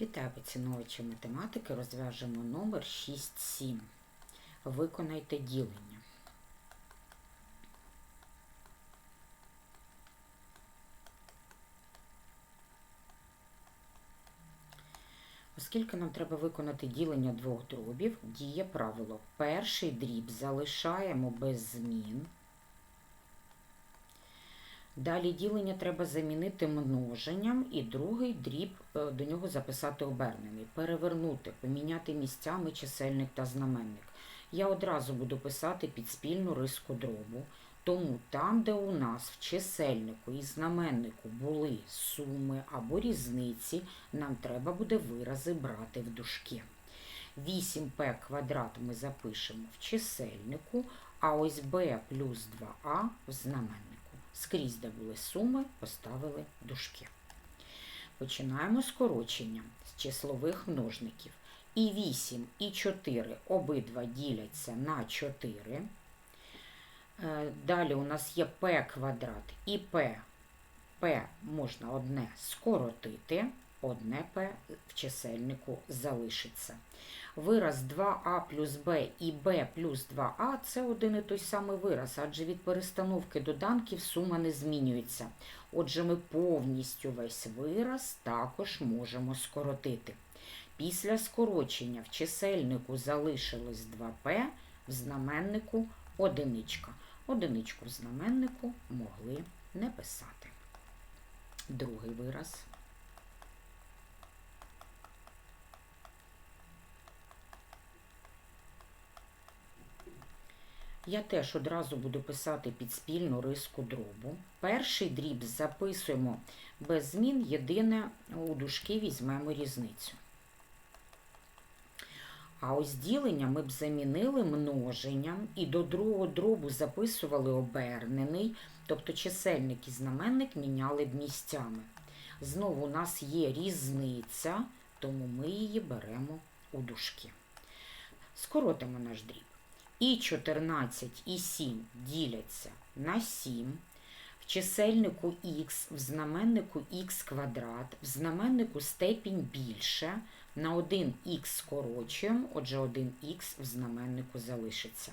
Вітаю поціновувачі математики. Розв'яжемо номер 6-7. Виконайте ділення. Оскільки нам треба виконати ділення двох дробів, діє правило. Перший дріб залишаємо без змін. Далі ділення треба замінити множенням, і другий дріб е, до нього записати обернений, перевернути, поміняти місцями чисельник та знаменник. Я одразу буду писати під спільну риску дробу. Тому там, де у нас в чисельнику і знаменнику були суми або різниці, нам треба буде вирази брати в дужки. 8p квадрат ми запишемо в чисельнику, а ось b плюс 2a в знаменнику. Скрізь, де були суми, поставили дужки. Починаємо скорочення з числових множників. І 8, і 4 обидва діляться на 4. Е, Далі у нас є p квадрат і p. p можна одне скоротити, одне p в чисельнику залишиться. Вираз 2а плюс b і b плюс 2а це один і той самий вираз, адже від перестановки доданків сума не змінюється. Отже, ми повністю весь вираз також можемо скоротити. Після скорочення в чисельнику залишилось 2p, в знаменнику одиничка. Одиничку в знаменнику могли не писати. Другий вираз. Я теж одразу буду писати під спільну риску дробу. Перший дріб записуємо без змін, єдине у дужки візьмемо різницю. А ось ділення ми б замінили множенням і до другого дробу записували обернений, тобто чисельник і знаменник міняли б місцями. Знову у нас є різниця, тому ми її беремо у дужки. Скоротимо наш дріб. І 14 і 7 діляться на 7. В чисельнику х, в знаменнику х квадрат, в знаменнику степінь більше. На 1х скорочуємо, отже, 1х в знаменнику залишиться.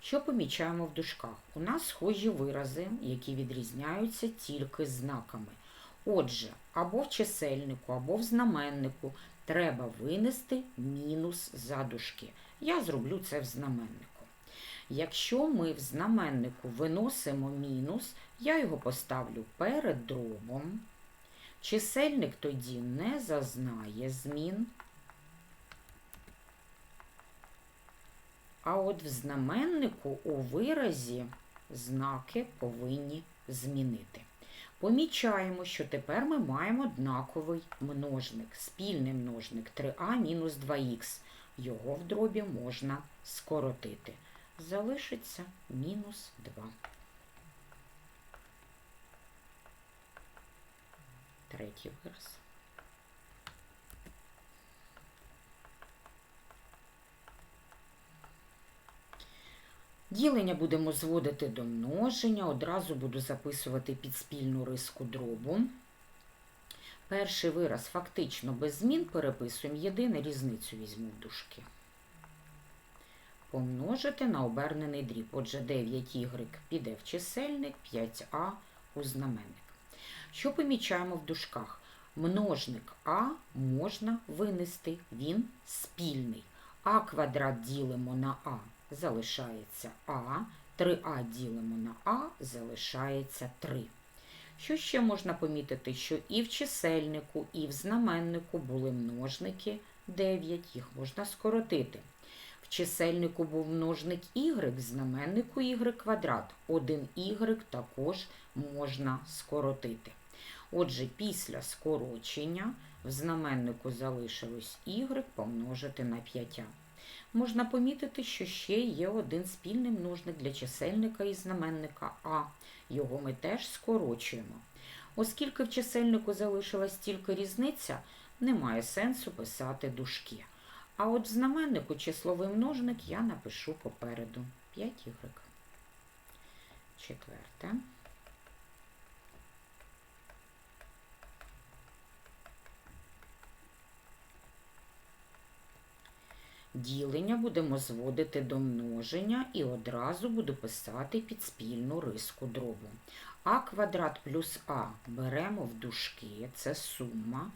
Що помічаємо в дужках? У нас схожі вирази, які відрізняються тільки знаками. Отже, або в чисельнику, або в знаменнику треба винести мінус за дужки. Я зроблю це в знаменнику. Якщо ми в знаменнику виносимо мінус, я його поставлю перед дробом. Чисельник тоді не зазнає змін. А от в знаменнику у виразі знаки повинні змінити. Помічаємо, що тепер ми маємо однаковий множник, спільний множник 3а мінус 2х. Його в дробі можна скоротити. Залишиться мінус 2. Третій вираз. Ділення будемо зводити до множення, одразу буду записувати під спільну риску дробу. Перший вираз фактично без змін переписуємо, єдине різницю візьму в дужки. Помножити на обернений дріб. Отже, 9y піде в чисельник, 5а у знаменник. Що помічаємо в дужках? Множник А можна винести, він спільний. А квадрат ділимо на А, залишається А, 3А ділимо на А, залишається 3. Що ще можна помітити, що і в чисельнику, і в знаменнику були множники 9, їх можна скоротити. В чисельнику був множник y, в знаменнику y квадрат. 1y також можна скоротити. Отже, після скорочення в знаменнику залишилось y помножити на 5. Можна помітити, що ще є один спільний множник для чисельника і знаменника А. Його ми теж скорочуємо. Оскільки в чисельнику залишилась тільки різниця, немає сенсу писати дужки. А от в знаменнику числовий множник я напишу попереду 5y. Четверте. Ділення будемо зводити до множення і одразу буду писати під спільну риску дробу. А квадрат плюс А беремо в дужки, це сума,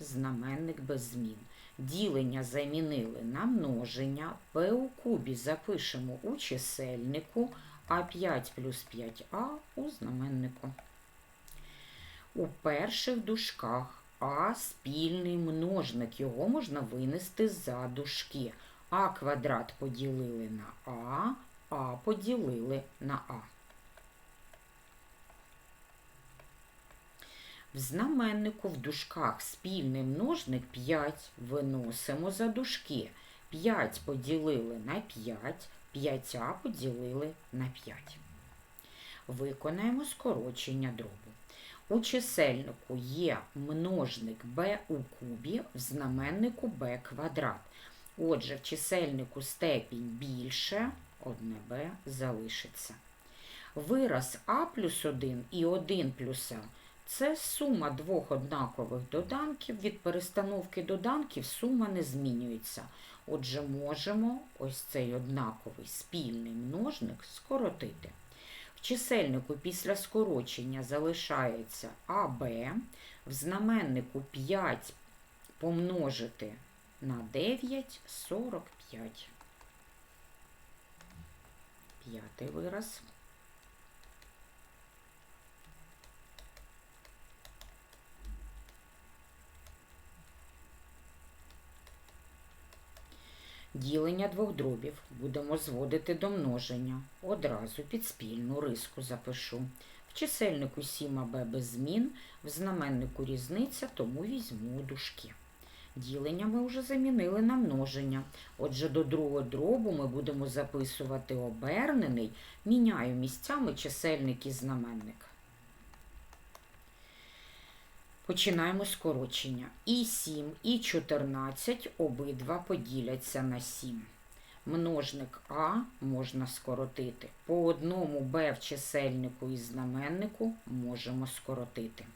знаменник без змін. Ділення замінили на множення, P у кубі запишемо у чисельнику, а 5 плюс 5а у знаменнику. У перших дужках А спільний множник, його можна винести за дужки. А квадрат поділили на А, А поділили на А. В знаменнику в дужках спільний множник 5 виносимо за дужки. 5 поділили на 5, 5а поділили на 5. Виконаємо скорочення дробу. У чисельнику є множник b у кубі, в знаменнику b квадрат. Отже, в чисельнику степінь більше, 1b залишиться. Вираз а плюс 1 і 1 плюс а це сума двох однакових доданків. Від перестановки доданків сума не змінюється. Отже, можемо ось цей однаковий спільний множник скоротити. В чисельнику після скорочення залишається АБ, в знаменнику 5 помножити на 9 45. П'ятий вираз. Ділення двох дробів будемо зводити до множення. Одразу під спільну риску запишу. В чисельнику 7аб без змін, в знаменнику різниця, тому візьму дужки. Ділення ми вже замінили на множення. Отже, до другого дробу ми будемо записувати обернений, міняю місцями чисельник і знаменник. Починаємо скорочення. І 7, і 14 обидва поділяться на 7. Множник А можна скоротити. По одному Б в чисельнику і знаменнику можемо скоротити.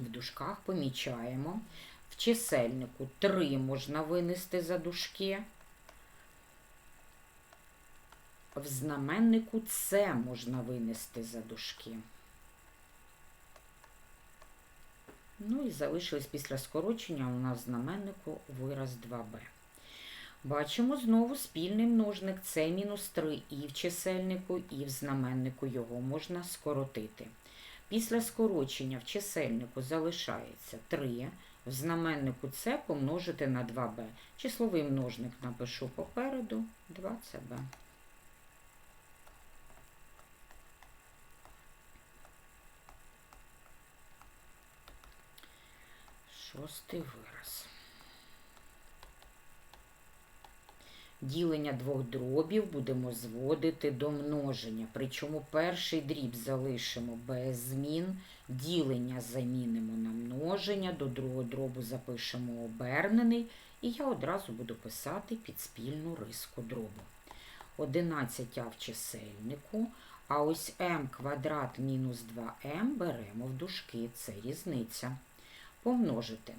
В дужках помічаємо. В чисельнику 3 можна винести за дужки. В знаменнику С можна винести за дужки. Ну і залишилось після скорочення у нас знаменнику вираз 2b. Бачимо знову спільний множник це мінус 3 і в чисельнику, і в знаменнику його можна скоротити. Після скорочення в чисельнику залишається 3, в знаменнику це помножити на 2b. Числовий множник напишу попереду 2cb. Шостий вираз. Ділення двох дробів будемо зводити до множення. Причому перший дріб залишимо без змін, ділення замінимо на множення, до другого дробу запишемо обернений, і я одразу буду писати під спільну риску дробу. 11 а в чисельнику, а ось m квадрат мінус 2m беремо в дужки, це різниця помножити.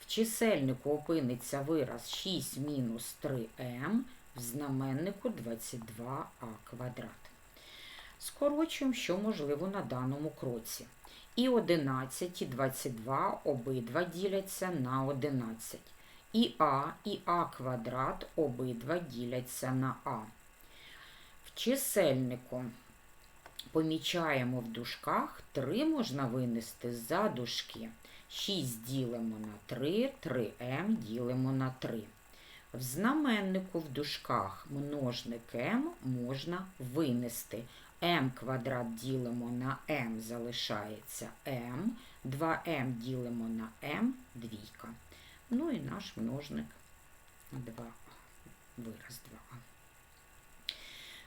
В чисельнику опиниться вираз 6 мінус 3m, в знаменнику 22а квадрат. Скорочуємо, що можливо на даному кроці. І 11, і 22 обидва діляться на 11. І а, і а квадрат обидва діляться на а. В чисельнику помічаємо в дужках 3 можна винести за дужки. 6 ділимо на 3, 3m ділимо на 3. В знаменнику в дужках множник m можна винести. m квадрат ділимо на m залишається m, 2m ділимо на m двійка. Ну і наш множник 2, вираз 2а.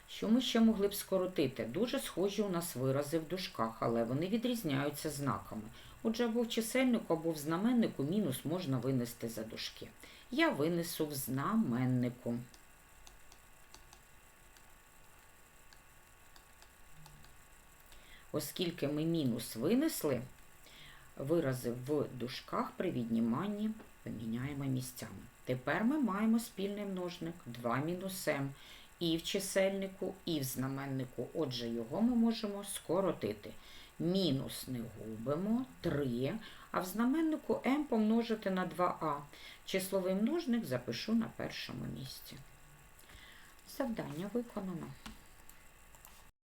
Що ми ще могли б скоротити? Дуже схожі у нас вирази в дужках, але вони відрізняються знаками. Отже, або в чисельнику, або в знаменнику мінус можна винести за дужки. Я винесу в знаменнику. Оскільки ми мінус винесли, вирази в дужках при відніманні поміняємо місцями. Тепер ми маємо спільний множник 2 мінус m і в чисельнику, і в знаменнику. Отже, його ми можемо скоротити. Мінус не губимо 3, а в знаменнику m помножити на 2а. Числовий множник запишу на першому місці. Завдання виконано.